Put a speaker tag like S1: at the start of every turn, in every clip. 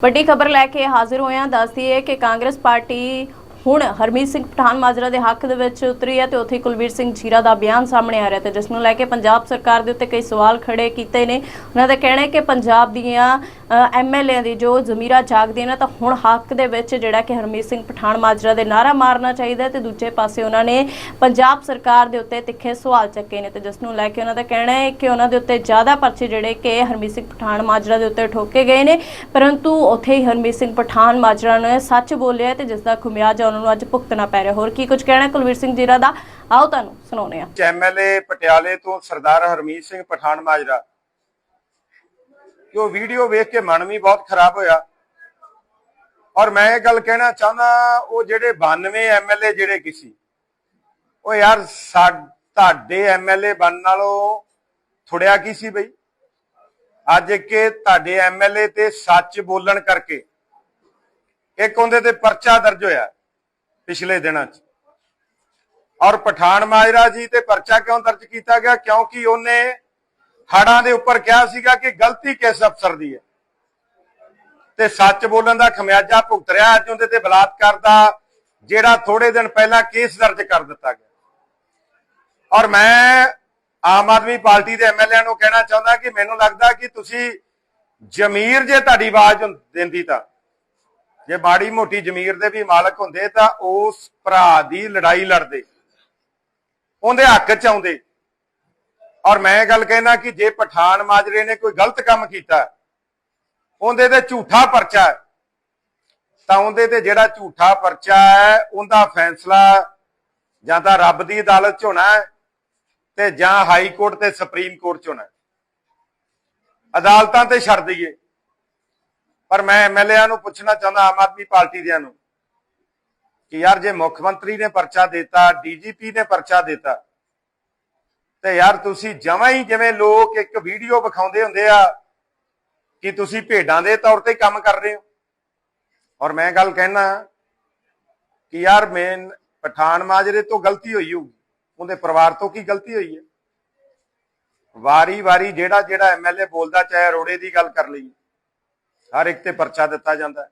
S1: ਵੱਡੀ ਖਬਰ ਲੈ ਕੇ ਹਾਜ਼ਰ ਹੋਇਆ ਦੱਸਦੀ ਹੈ ਕਿ ਕਾਂਗਰਸ ਪਾਰਟੀ ਹੁਣ ਹਰਮੀਤ ਸਿੰਘ ਪਠਾਨ ਮਾਜਰਾ ਦੇ ਹੱਕ ਦੇ ਵਿੱਚ ਉਤਰੀ ਹੈ ਤੇ ਉੱਥੇ ਕੁਲਵੀਰ ਸਿੰਘ ਜੀਰਾ ਦਾ ਬਿਆਨ ਸਾਹਮਣੇ ਆ ਰਿਹਾ ਤੇ ਜਿਸ ਨੂੰ ਲੈ ਕੇ ਪੰਜਾਬ ਸਰਕਾਰ ਦੇ ਉੱਤੇ ਕਈ ਸਵਾਲ ਖੜੇ ਕੀਤੇ ਨੇ। ਉਹਨਾਂ ਦਾ ਕਹਿਣਾ ਹੈ ਕਿ ਪੰਜਾਬ ਦੀਆਂ ਐਮਐਲਏ ਦੀ ਜੋ ਜ਼ਮੀਰਾਂ ਜਾਗਦੀਆਂ ਨੇ, ਤਾਂ ਹੁਣ ਹੱਕ ਦੇ ਵਿੱਚ ਜਿਹੜਾ ਕਿ ਹਰਮੀਤ ਸਿੰਘ ਪਠਾਨ ਮਾਜਰਾ ਦੇ ਨਾਰਾ ਮਾਰਨਾ ਚਾਹੀਦਾ ਹੈ ਤੇ ਦੂਜੇ ਪਾਸੇ ਉਹਨਾਂ ਨੇ ਪੰਜਾਬ ਸਰਕਾਰ ਦੇ ਉੱਤੇ ਤਿੱਖੇ ਸਵਾਲ ਚੱਕੇ ਨੇ ਤੇ ਜਿਸ ਨੂੰ ਲੈ ਕੇ ਉਹਨਾਂ ਦਾ ਕਹਿਣਾ ਹੈ ਕਿ ਉਹਨਾਂ ਦੇ ਉੱਤੇ ਜ਼ਿਆਦਾ ਪਰਚੇ ਜਿਹੜੇ ਕਿ ਹਰਮੀਤ ਸਿੰਘ ਪਠਾਨ ਮਾਜਰਾ ਦੇ ਉੱਤੇ ਠੋਕੇ ਗਏ ਨੇ, ਪਰੰਤੂ ਉੱਥੇ ਹੀ ਹਰਮੀਤ ਸਿੰਘ ਪਠਾਨ ਮਾਜਰਾ ਨੇ ਸੱਚ ਬੋਲਿਆ ਤੇ ਜਿਸ ਦਾ ਖੁਮਿਆਜਾ ਉਹਨਾਂ ਨੂੰ ਅੱਜ ਭੁਗਤਣਾ ਪੈ ਰਿਹਾ। ਹੋਰ ਕੀ ਕੁਝ ਕਹਿਣਾ ਕੁਲਵੀਰ ਸਿੰਘ ਜੀਰਾ ਦਾ। ਆਓ ਤੁਹਾਨੂੰ ਸੁਣਾਉਂਦੇ ਹਾਂ।
S2: ਐਮਐਲਏ ਪਟਿਆਲੇ ਤੋਂ ਸਰਦਾਰ ਹਰਮੀਤ ਸਿੰਘ ਪਠਾਨ ਮਾਜਰਾ। ਉਹ ਵੀਡੀਓ ਵੇਖ ਕੇ ਮਨ ਵੀ ਬਹੁਤ ਖਰਾਬ ਹੋਇਆ। ਔਰ ਮੈਂ ਇਹ ਗੱਲ ਕਹਿਣਾ ਚਾਹੁੰਦਾ, ਉਹ ਜਿਹੜੇ 92 ਐਮਐਲਏ ਜਿਹੜੇ ਕਿਸੇ ਉਹ ਯਾਰ ਤੁਹਾਡੇ ਐਮਐਲਏ ਬਣਨ ਨਾਲੋਂ ਥੁੜਿਆ ਕੀ ਸੀ ਬਈ? ਅੱਜ ਕਿ ਤੁਹਾਡੇ ਐਮਐਲਏ ਤੇ ਸੱਚ ਬੋਲਣ ਕਰਕੇ, ਇੱਕ ਉਹਦੇ ਤੇ ਪਰਚਾ ਦਰਜ ਹੋਇਆ। ਪਿਛਲੇ ਦਿਨਾਂ 'ਚ। ਔਰ ਪਠਾਨ ਮਾਜਰਾ ਜੀ ਤੇ ਪਰਚਾ ਕਿਉਂ ਦਰਜ ਕੀਤਾ ਗਿਆ? ਕਿਉਂਕਿ ਉਹਨੇ ਹੜਾਂ ਦੇ ਉੱਪਰ ਕਿਹਾ ਸੀਗਾ ਕਿ ਗਲਤੀ ਕਿਸ ਅਫਸਰ ਦੀ ਹੈ। ਤੇ ਸੱਚ ਬੋਲਣ ਦਾ ਖਮਿਆਜਾ ਭੁਗਤ ਰਿਹਾ ਅੱਜ ਉਹਦੇ ਤੇ ਬਲਾਤਕਾਰ ਦਾ ਜਿਹੜਾ ਥੋੜੇ ਦਿਨ ਪਹਿਲਾਂ ਕੇਸ ਦਰਜ ਕਰ ਦਿੱਤਾ ਗਿਆ। ਔਰ ਮੈਂ ਆਮ ਆਦਮੀ ਪਾਰਟੀ ਦੇ ਐਮਐਲਏ ਨੂੰ ਕਹਿਣਾ ਚਾਹੁੰਦਾ ਕਿ ਮੈਨੂੰ ਲੱਗਦਾ ਕਿ ਤੁਸੀਂ ਜ਼ਮੀਰ ਜੇ ਤੁਹਾਡੀ ਆਵਾਜ਼ ਦਿੰਦੀ ਤਾਂ ਜੇ ਮਾੜੀ ਮੋਟੀ ਜ਼ਮੀਰ ਦੇ ਵੀ ਮਾਲਕ ਹੁੰਦੇ ਤਾਂ ਉਸ ਭਰਾ ਦੀ ਲੜਾਈ ਲੜਦੇ। ਉਹਦੇ ਹੱਕ ਚ ਆਉਂਦੇ। ਔਰ ਮੈਂ ਗੱਲ ਕਹਿਣਾ ਕਿ ਜੇ ਪਠਾਨ ਮਾਜਰੇ ਨੇ ਕੋਈ ਗਲਤ ਕੰਮ ਕੀਤਾ, ਉਹਦੇ ਤੇ ਝੂਠਾ ਪਰਚਾ ਤਾਂ ਉਹਦੇ ਤੇ ਜਿਹੜਾ ਝੂਠਾ ਪਰਚਾ ਹੈ, ਉਹਦਾ ਫੈਸਲਾ ਜਾਂ ਤਾਂ ਰੱਬ ਦੀ ਅਦਾਲਤ ਚ ਹੋਣਾ ਤੇ ਜਾਂ ਹਾਈ ਕੋਰਟ ਤੇ ਸੁਪਰੀਮ ਕੋਰਟ ਚ ਹੋਣਾ ਅਦਾਲਤਾਂ ਤੇ ਛੱਡ ਦਈਏ। ਪਰ ਮੈਂ ਐਮਐਲਏਆਂ ਨੂੰ ਪੁੱਛਣਾ ਚਾਹੁੰਦਾ, ਆਮ ਆਦਮੀ ਪਾਰਟੀ ਦਿਆਂ ਨੂੰ, ਕਿ ਯਾਰ ਜੇ ਮੁੱਖ ਮੰਤਰੀ ਨੇ ਪਰਚਾ ਦਿੱਤਾ, ਡੀਜੀਪੀ ਨੇ ਪਰਚਾ ਦਿੱਤਾ, ਤੇ ਯਾਰ ਤੁਸੀਂ ਜਮਾਂ ਹੀ ਜਿਵੇਂ ਲੋਕ ਇੱਕ ਵੀਡੀਓ ਵਿਖਾਉਂਦੇ ਹੁੰਦੇ ਆ ਕਿ ਤੁਸੀਂ ਭੇਡਾਂ ਦੇ ਤੌਰ ਤੇ ਕੰਮ ਕਰ ਰਹੇ ਹੋ। ਔਰ ਮੈਂ ਗੱਲ ਕਹਿਣਾ ਕਿ ਯਾਰ ਮੈਂ ਪਠਾਨ ਮਾਜਰੇ ਤੋਂ ਗਲਤੀ ਹੋਈ ਹੋਊਗੀ। ਉਹਦੇ ਪਰਿਵਾਰ ਤੋਂ ਕੀ ਗਲਤੀ ਹੋਈ ਹੈ? ਵਾਰੀ ਵਾਰੀ ਜਿਹੜਾ ਜਿਹੜਾ ਐਮਐਲਏ ਬੋਲਦਾ, ਚਾਹੇ ਅਰੋੜੇ ਦੀ ਗੱਲ ਕਰ ਲਈ ਹਰ ਇੱਕ ਤੇ ਪਰਚਾ ਦਿੱਤਾ ਜਾਂਦਾ ਹੈ।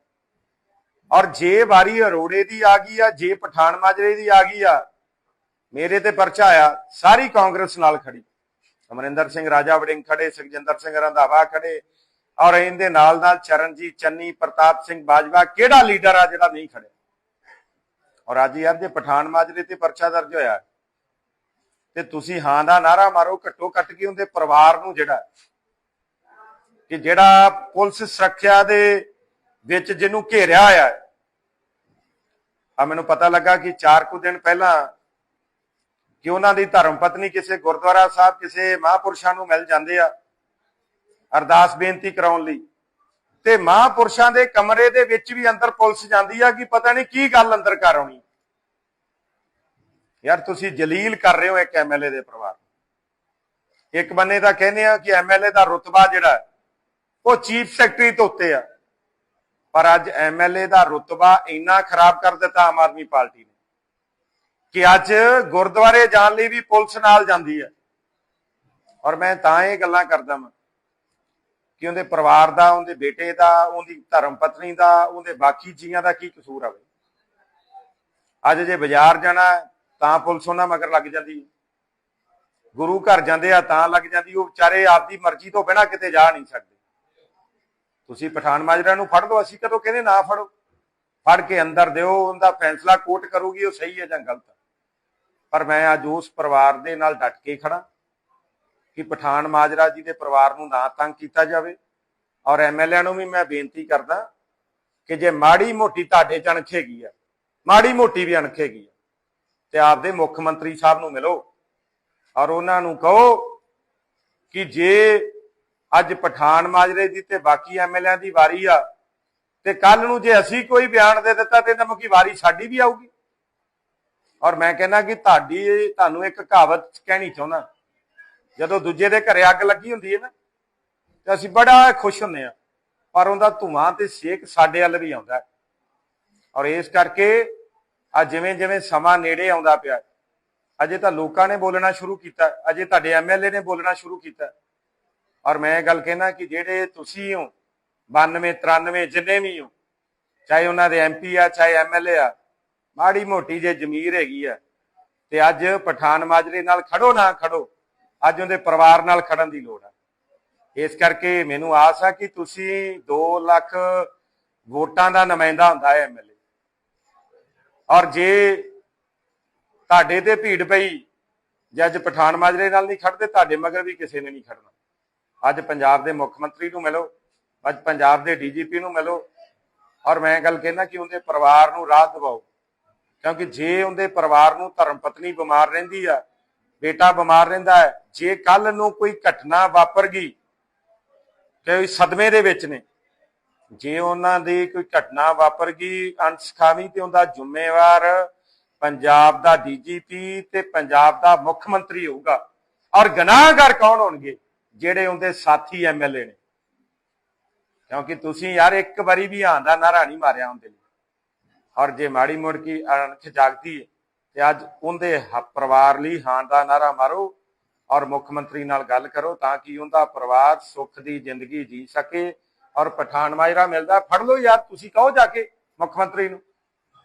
S2: ਔਰ ਜੇ ਵਾਰੀ ਅਰੋੜੇ ਦੀ ਆ ਗਈ ਆ, ਜੇ ਪਠਾਨ ਮਾਜਰੇ ਦੀ ਆ ਗਈ ਆ, ਮੇਰੇ ਤੇ ਪਰਚਾ ਆਇਆ, ਸਾਰੀ ਕਾਂਗਰਸ ਨਾਲ ਖੜੀ। ਅਮਰਿੰਦਰ ਸਿੰਘ ਰਾਜਾ ਵੜਿੰਗ ਖੜੇ, ਸੁਖਜਿੰਦਰ ਸਿੰਘ ਰੰਧਾਵਾ ਖੜੇ, ਔਰ ਇਹਦੇ ਨਾਲ ਨਾਲ ਚਰਨਜੀਤ ਚੰਨੀ, ਪ੍ਰਤਾਪ ਸਿੰਘ ਬਾਜਵਾ, ਕਿਹੜਾ ਲੀਡਰ ਆ ਜਿਹੜਾ ਨਹੀਂ ਖੜਿਆ? ਔਰ ਅੱਜ ਯਾਰ ਜੇ ਪਠਾਨ ਮਾਜਰੇ ਤੇ ਪਰਚਾ ਦਰਜ ਹੋਇਆ। ਤੇ ਤੁਸੀਂ ਹਾਂ ਦਾ ਨਾਰਾ ਮਾਰੋ, ਘੱਟੋ ਘੱਟ ਕੇ ਉਹਦੇ ਪਰਿਵਾਰ ਨੂੰ ਜਿਹੜਾ ਕਿ ਜਿਹੜਾ ਪੁਲਿਸ ਸੁਰੱਖਿਆ ਦੇ ਵਿੱਚ ਜਿਹਨੂੰ ਘੇਰਿਆ ਹੋਇਆ ਆ ਮੈਨੂੰ ਪਤਾ ਲੱਗਾ ਕਿ 4 ਕੁ ਦਿਨ ਪਹਿਲਾਂ ਕਿ ਉਹਨਾਂ ਦੀ ਧਰਮ ਪਤਨੀ ਕਿਸੇ ਗੁਰਦੁਆਰਾ ਸਾਹਿਬ, ਕਿਸੇ ਮਹਾਪੁਰਸ਼ਾਂ ਨੂੰ ਮਿਲ ਜਾਂਦੇ ਆ ਅਰਦਾਸ ਬੇਨਤੀ ਕਰਾਉਣ ਲਈ। ਤੇ ਮਹਾਪੁਰਸ਼ਾਂ ਦੇ ਕਮਰੇ ਦੇ ਵਿੱਚ ਵੀ ਅੰਦਰ ਪੁਲਿਸ ਜਾਂਦੀ ਆ ਕਿ ਪਤਾ ਨਹੀਂ ਕੀ ਗੱਲ ਅੰਦਰ ਕਰ ਆਉਣੀ। ਯਾਰ ਤੁਸੀਂ ਜਲੀਲ ਕਰ ਰਹੇ ਹੋ ਇੱਕ ਐਮਐਲਏ ਦੇ ਪਰਿਵਾਰ ਇੱਕ ਬੰਨੇ ਤਾਂ ਕਹਿੰਦੇ ਆ ਕਿ ਐਮਐਲਏ ਦਾ ਰੁਤਬਾ ਜਿਹੜਾ ਉਹ ਚੀਫ ਸੈਕਟਰੀ ਤੋਂ ਉੱਤੇ ਆ। ਪਰ ਅੱਜ ਐਮਐਲਏ ਦਾ ਰੁਤਬਾ ਇੰਨਾ ਖਰਾਬ ਕਰ ਦਿੱਤਾ ਆਮ ਆਦਮੀ ਪਾਰਟੀ ਨੇ ਕਿ ਅੱਜ ਗੁਰਦੁਆਰੇ ਜਾਣ ਲਈ ਵੀ ਪੁਲਿਸ ਨਾਲ ਜਾਂਦੀ ਹੈ ਔਰ ਮੈਂ ਤਾਂ ਇਹ ਗੱਲਾਂ ਕਰਦਾ ਹਾਂ ਕਿ ਉਹਦੇ ਪਰਿਵਾਰ ਦਾ, ਉਹਦੇ ਬੇਟੇ ਦਾ, ਉਹਦੀ ਧਰਮ ਪਤਨੀ ਦਾ, ਉਹਦੇ ਬਾਕੀ ਜੀਆਂ ਦਾ ਕੀ ਕਸੂਰ ਆ ਬਈ ਅੱਜ ਜੇ ਬਾਜ਼ਾਰ ਜਾਣਾ ਤਾਂ ਪੁਲਿਸ ਉਹਨਾਂ ਮਗਰ ਲੱਗ ਜਾਂਦੀ ਗੁਰੂ ਘਰ ਜਾਂਦੇ ਆ ਤਾਂ ਲੱਗ ਜਾਂਦੀ, ਉਹ ਵਿਚਾਰੇ ਆਪਦੀ ਮਰਜ਼ੀ ਤੋਂ ਬਿਨਾਂ ਕਿਤੇ ਜਾ ਨਹੀਂ ਸਕਦੇ। ਤੁਸੀਂ ਪਠਾਨ ਮਾਜਰਾ ਨੂੰ ਫੜ ਲਓ, ਅਸੀਂ ਕਦੋਂ ਕਹਿੰਦੇ ਨਾ ਫੜੋ। ਫੜ ਕੇ ਅੰਦਰ ਦਿਓ, ਉਹਦਾ ਫੈਸਲਾ ਕੋਰਟ ਕਰੂਗੀ, ਉਹ ਸਹੀ ਹੈ ਜਾਂ ਗਲਤ। ਪਰ ਮੈਂ ਅੱਜ ਉਸ ਪਰਿਵਾਰ ਦੇ ਨਾਲ ਡਟ ਕੇ ਖੜਾ ਕਿ ਪਠਾਨ ਮਾਜਰਾ ਜੀ ਦੇ ਪਰਿਵਾਰ ਨੂੰ ਨਾ ਤੰਗ ਕੀਤਾ ਜਾਵੇ। ਔਰ ਐਮਐਲਏ ਨੂੰ ਵੀ ਮੈਂ ਬੇਨਤੀ ਕਰਦਾ ਕਿ ਜੇ ਮਾੜੀ ਮੋਟੀ ਤੁਹਾਡੇ ਚ ਅਣਖੇਗੀ ਆ, ਮਾੜੀ ਮੋਟੀ ਵੀ ਅਣਖੇਗੀ ਆ, ਤੇ ਆਪਦੇ ਮੁੱਖ ਮੰਤਰੀ ਸਾਹਿਬ ਨੂੰ ਮਿਲੋ। ਔਰ ਉਹਨਾਂ ਨੂੰ ਕਹੋ ਕਿ ਜੇ ਅੱਜ ਪਠਾਨ ਮਾਜਰੇ ਦੀ ਤੇ ਬਾਕੀ ਐਮਐਲਏ ਦੀ ਵਾਰੀ ਆ। ਤੇ ਕੱਲ ਨੂੰ ਜੇ ਅਸੀਂ ਕੋਈ ਬਿਆਨ ਦੇ ਦਿੱਤਾ ਤੇ ਤਾਂ ਕੀ ਵਾਰੀ ਸਾਡੀ ਵੀ ਆਊਗੀ? ਔਰ ਮੈਂ ਕਹਿੰਦਾ ਕਿ ਤੁਹਾਡੀ, ਤੁਹਾਨੂੰ ਇੱਕ ਕਹਾਵਤ ਕਹਿਣੀ ਚਾਹੁੰਦਾ। ਜਦੋਂ ਦੂਜੇ ਦੇ ਘਰੇ ਅੱਗ ਲੱਗੀ ਹੁੰਦੀ ਹੈ ਨਾ, ਤੇ ਅਸੀਂ ਬੜਾ ਖੁਸ਼ ਹੁੰਦੇ ਆ ਪਰ ਉਹਦਾ ਧੂਆਂ ਤੇ ਸੇਕ ਸਾਡੇ ਵੱਲ ਵੀ ਆਉਂਦਾ। ਔਰ ਇਸ ਕਰਕੇ ਆ ਜਿਵੇਂ ਜਿਵੇਂ ਸਮਾਂ ਨੇੜੇ ਆਉਂਦਾ ਪਿਆ, ਅਜੇ ਤਾਂ ਲੋਕਾਂ ਨੇ ਬੋਲਣਾ ਸ਼ੁਰੂ ਕੀਤਾ, ਅਜੇ ਤੁਹਾਡੇ ਐਮਐਲਏ ਨੇ ਬੋਲਣਾ ਸ਼ੁਰੂ ਕੀਤਾ। ਔਰ ਮੈਂ ਇਹ ਗੱਲ ਕਹਿਣਾ ਕਿ ਜਿਹੜੇ ਤੁਸੀਂ ਹੋ 92 93 ਜਿੰਨੇ ਵੀ ਹੋ, ਚਾਹੇ ਉਹਨਾਂ ਦੇ ਐਮਪੀ ਆ, ਚਾਹੇ ਐਮਐਲਏ ਆ, ਮਾੜੀ ਮੋਟੀ ਜੇ ਜ਼ਮੀਰ ਹੈਗੀ ਆ, ਤੇ ਅੱਜ ਪਠਾਨ ਮਾਜਰੇ ਨਾਲ ਖੜੋ ਨਾ ਖੜੋ, ਅੱਜ ਉਹਦੇ ਪਰਿਵਾਰ ਨਾਲ ਖੜਨ ਦੀ ਲੋੜ ਆ। ਇਸ ਕਰਕੇ ਮੈਨੂੰ ਆਸ ਆ ਕਿ ਤੁਸੀਂ 2 ਲੱਖ ਵੋਟਾਂ ਦਾ ਨੁਮਾਇੰਦਾ ਹੁੰਦਾ ਹੈ ਐਮਐਲਏ ਔਰ ਜੇ ਤੁਹਾਡੇ ਤੇ ਭੀੜ ਪਈ, ਜੇ ਅੱਜ ਪਠਾਨ ਮਾਜਰੇ ਨਾਲ ਨਹੀਂ ਖੜਦੇ, ਤੁਹਾਡੇ ਮਗਰ ਵੀ ਕਿਸੇ ਨੇ ਨਹੀਂ ਖੜਨਾ। ਅੱਜ ਪੰਜਾਬ ਦੇ ਮੁੱਖ ਮੰਤਰੀ ਨੂੰ ਮਿਲੋ, ਅੱਜ ਪੰਜਾਬ ਦੇ ਡੀਜੀਪੀ ਨੂੰ ਮਿਲੋ ਔਰ ਮੈਂ ਗੱਲ ਕਹਿਣਾ ਕਿ ਉਹਦੇ ਪਰਿਵਾਰ ਨੂੰ ਰਾਹਤ ਦਿਵਾਓ। ਕਿਉਂਕਿ ਜੇ ਉਹਦੇ ਪਰਿਵਾਰ ਨੂੰ ਧਰਮ ਪਤਨੀ ਬਿਮਾਰ ਰਹਿੰਦੀ ਆ, ਬੇਟਾ ਬਿਮਾਰ ਰਹਿੰਦਾ ਹੈ, ਜੇ ਕੱਲ ਨੂੰ ਕੋਈ ਘਟਨਾ ਵਾਪਰ ਗਈ ਤੇ ਸਦਮੇ ਦੇ ਵਿੱਚ ਨੇ, ਜੇ ਉਹਨਾਂ ਦੀ ਕੋਈ ਘਟਨਾ ਵਾਪਰ ਗਈ ਅਣਸਖਾਵੀ ਤੇ ਉਹਦਾ ਜ਼ਿੰਮੇਵਾਰ ਪੰਜਾਬ ਦਾ ਡੀਜੀਪੀ ਤੇ ਪੰਜਾਬ ਦਾ ਮੁੱਖ ਮੰਤਰੀ ਹੋਊਗਾ, ਔਰ ਗੁਨਾਹਗਾਰ ਕੌਣ ਹੋਣਗੇ? ਜਿਹੜੇ ਉਹਦੇ ਸਾਥੀ ਐਮਐਲਏ ਨੇ। ਕਿਉਂਕਿ ਤੁਸੀਂ ਯਾਰ ਇੱਕ ਵਾਰੀ ਵੀ ਆਂ ਦਾ ਨਾਰਾ ਨਹੀਂ ਮਾਰਿਆ ਉਹਦੇ ਲਈ। ਔਰ ਜੇ ਮਾੜੀ ਮੋੜ ਕੀ ਅਣਖ ਜਾਗਦੀ ਤੇ ਅੱਜ ਉਹਦੇ ਪਰਿਵਾਰ ਲਈ ਹਾਂ ਦਾ ਨਾਰਾ ਮਾਰੋ ਔਰ ਮੁੱਖ ਮੰਤਰੀ ਨਾਲ ਗੱਲ ਕਰੋ ਤਾਂ ਕਿ ਉਹਦਾ ਪਰਿਵਾਰ ਸੁੱਖ ਦੀ ਜ਼ਿੰਦਗੀ ਜੀ ਸਕੇ ਔਰ ਪਠਾਨ ਮਾਜਰਾ ਮਿਲਦਾ, ਫੜ ਲਓ ਯਾਰ, ਤੁਸੀਂ ਕਹੋ ਜਾ ਕੇ ਮੁੱਖ ਮੰਤਰੀ ਨੂੰ।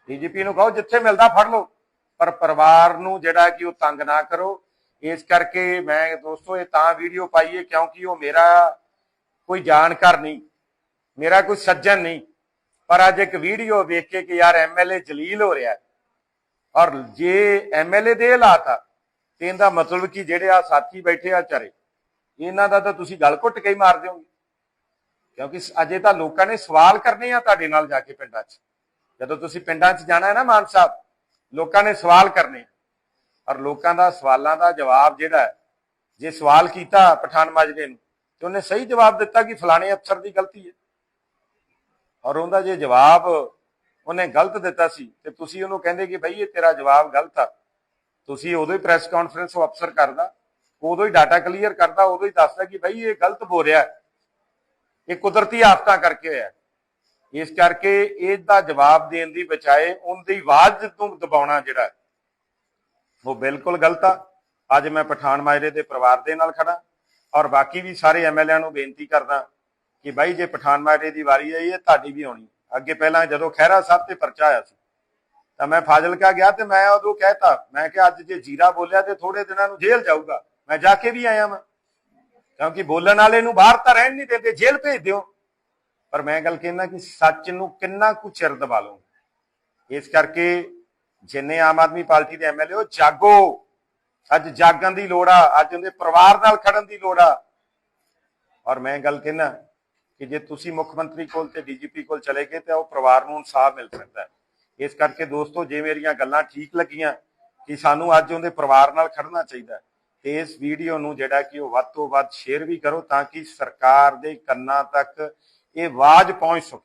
S2: ਡੀਜੀਪੀ ਨੂੰ ਕਹੋ, ਜਿੱਥੇ ਮਿਲਦਾ ਫੜ ਲਓ। ਪਰ ਪਰਿਵਾਰ ਨੂੰ ਜਿਹੜਾ ਕਿ ਉਹ ਤੰਗ ਨਾ ਕਰੋ ਇਸ ਕਰਕੇ ਮੈਂ ਦੋਸਤੋ ਇਹ ਤਾਂ ਵੀਡੀਓ ਪਾਈ ਹੈ ਕਿਉਂਕਿ ਉਹ ਮੇਰਾ ਕੋਈ ਜਾਣਕਾਰ ਨਹੀਂ, ਮੇਰਾ ਕੋਈ ਸੱਜਣ ਨਹੀਂ। ਪਰ ਅੱਜ ਇੱਕ ਵੀਡੀਓ ਵੇਖ ਕੇ ਕਿ ਯਾਰ ਐਮਐਲਏ ਜਲੀਲ ਹੋ ਰਿਹਾ ਔਰ ਜੇ ਐਮਐਲਏ ਦੇ ਹਾਲਾਤ ਆ, ਤੇ ਇਹਦਾ ਮਤਲਬ ਕਿ ਜਿਹੜੇ ਆ ਸਾਥੀ ਬੈਠੇ ਆ ਚਾਰੇ ਇਹਨਾਂ ਦਾ ਤਾਂ ਤੁਸੀਂ ਗੱਲ ਘੁੱਟ ਕੇ ਹੀ ਮਾਰ ਦਿਓਗੇ। ਕਿਉਂਕਿ ਅਜੇ ਤਾਂ ਲੋਕਾਂ ਨੇ ਸਵਾਲ ਕਰਨੇ ਆ ਤੁਹਾਡੇ ਨਾਲ ਜਾ ਕੇ ਪਿੰਡਾਂ 'ਚ। ਜਦੋਂ ਤੁਸੀਂ ਪਿੰਡਾਂ 'ਚ ਜਾਣਾ ਹੈ ਨਾ ਮਾਨ ਸਾਹਿਬ, ਲੋਕਾਂ ਨੇ ਸਵਾਲ ਕਰਨੇ। ਔਰ ਲੋਕਾਂ ਦਾ ਸਵਾਲਾਂ ਦਾ ਜਵਾਬ ਜਿਹੜਾ ਜੇ ਸਵਾਲ ਕੀਤਾ ਪਠਾਨ ਮਾਜਰੇ ਨੂੰ, ਤੇ ਉਹਨੇ ਸਹੀ ਜਵਾਬ ਦਿੱਤਾ ਕਿ ਫਲਾਣੇ ਅਫਸਰ ਦੀ ਗਲਤੀ ਹੈ। ਔਰ ਉਹਦਾ ਜੇ ਜਵਾਬ ਉਹਨੇ ਗਲਤ ਦਿੱਤਾ ਸੀ, ਤੇ ਤੁਸੀਂ ਉਹਨੂੰ ਕਹਿੰਦੇ ਕਿ ਭਈ ਇਹ ਤੇਰਾ ਜਵਾਬ ਗਲਤ ਆ। ਤੁਸੀਂ ਉਦੋਂ ਹੀ ਪ੍ਰੈਸ ਕਾਨਫਰੰਸ ਉਹ ਅਫਸਰ ਕਰਦਾ, ਉਦੋਂ ਹੀ ਡਾਟਾ ਕਲੀਅਰ ਕਰਦਾ, ਉਦੋਂ ਹੀ ਦੱਸਦਾ ਕਿ ਭਈ ਇਹ ਗਲਤ ਬੋਲ ਰਿਹਾ ਇਹ ਕੁਦਰਤੀ ਆਫਤਾਂ ਕਰਕੇ ਹੋਇਆ ਇਸ ਕਰਕੇ ਇਹਦਾ ਜਵਾਬ ਦੇਣ ਦੀ ਬਜਾਏ ਉਹਦੀ ਆਵਾਜ਼ ਨੂੰ ਦਬਾਉਣਾ ਜਿਹੜਾ ਉਹ ਬਿਲਕੁਲ ਗਲਤ ਆ। ਅੱਜ ਮੈਂ ਪਠਾਨ ਮਾਜਰੇ ਦੇ ਪਰਿਵਾਰ ਦੇ ਨਾਲ ਖੜਾ ਔਰ ਬਾਕੀ ਵੀ ਸਾਰੇ ਐਮਐਲਏ ਨੂੰ ਬੇਨਤੀ ਕਰਦਾ ਕਿ ਬਾਈ, ਜੇ ਪਠਾਨ ਮਾਜਰੇ ਦੀ ਵਾਰੀ ਆਈ ਹੈ, ਤੁਹਾਡੀ ਵੀ ਆਉਣੀ ਅੱਗੇ ਪਹਿਲਾਂ ਜਦੋਂ ਖਹਿਰਾ ਸਾਹਿਬ ਤੇ ਪਰਚਾ ਆਇਆ ਸੀ, ਤਾਂ ਮੈਂ ਫਾਜ਼ਿਲਕਾ ਗਿਆ ਤੇ ਮੈਂ ਉਦੋਂ ਕਹਿਤਾ, ਮੈਂ ਕਿ ਅੱਜ ਜੇ ਜੀਰਾ ਬੋਲਿਆ ਤੇ ਥੋੜੇ ਦਿਨਾਂ ਨੂੰ ਜੇਲ੍ਹ ਜਾਊਗਾ। ਮੈਂ ਜਾ ਕੇ ਵੀ ਆਇਆ ਮੈਂ ਕਿਉਂਕਿ ਬੋਲਣ ਵਾਲੇ ਨੂੰ ਬਾਹਰ ਤਾਂ ਰਹਿਣ ਨਹੀਂ ਦਿੰਦੇ, ਜੇਲ੍ਹ ਭੇਜ ਦਿਓ। ਪਰ ਮੈਂ ਗੱਲ ਕਹਿੰਦਾ ਕਿ ਸੱਚ ਨੂੰ ਕਿੰਨਾ ਕੁ ਚਿਰ ਦਬਾ ਲਓ ਇਸ ਕਰਕੇ ਜਿੰਨੇ ਆਮ ਆਦਮੀ ਪਾਰਟੀ ਦੇ ਐਮਐਲਏ ਉਹ ਜਾਗੋ। ਅੱਜ ਜਾਗਣ ਦੀ ਲੋੜ ਆ, ਅੱਜ ਉਹਦੇ ਪਰਿਵਾਰ ਨਾਲ ਖੜਨ ਦੀ ਲੋੜ ਆ। ਔਰ ਮੈਂ ਗੱਲ ਕਹਿਣਾ ਕਿ ਜੇ ਤੁਸੀਂ ਮੁੱਖ ਮੰਤਰੀ ਕੋਲ ਤੇ ਡੀਜੀਪੀ ਕੋਲ ਚਲੇ ਗਏ, ਤਾਂ ਉਹ ਪਰਿਵਾਰ ਨੂੰ ਇਨਸਾਫ ਮਿਲ ਸਕਦਾ ਹੈ। ਇਸ ਕਰਕੇ ਦੋਸਤੋ, ਜੇ ਮੇਰੀਆਂ ਗੱਲਾਂ ਠੀਕ ਲੱਗੀਆਂ ਕਿ ਸਾਨੂੰ ਅੱਜ ਉਹਦੇ ਪਰਿਵਾਰ ਨਾਲ ਖੜਨਾ ਚਾਹੀਦਾ ਤੇ ਇਸ ਵੀਡੀਓ ਨੂੰ ਜਿਹੜਾ ਕਿ ਉਹ ਵੱਧ ਤੋਂ ਵੱਧ ਸ਼ੇਅਰ ਵੀ ਕਰੋ ਤਾਂ ਕਿ ਸਰਕਾਰ ਦੇ ਕੰਨਾਂ ਤੱਕ ਇਹ ਆਵਾਜ਼ ਪਹੁੰਚ ਸਕੇ।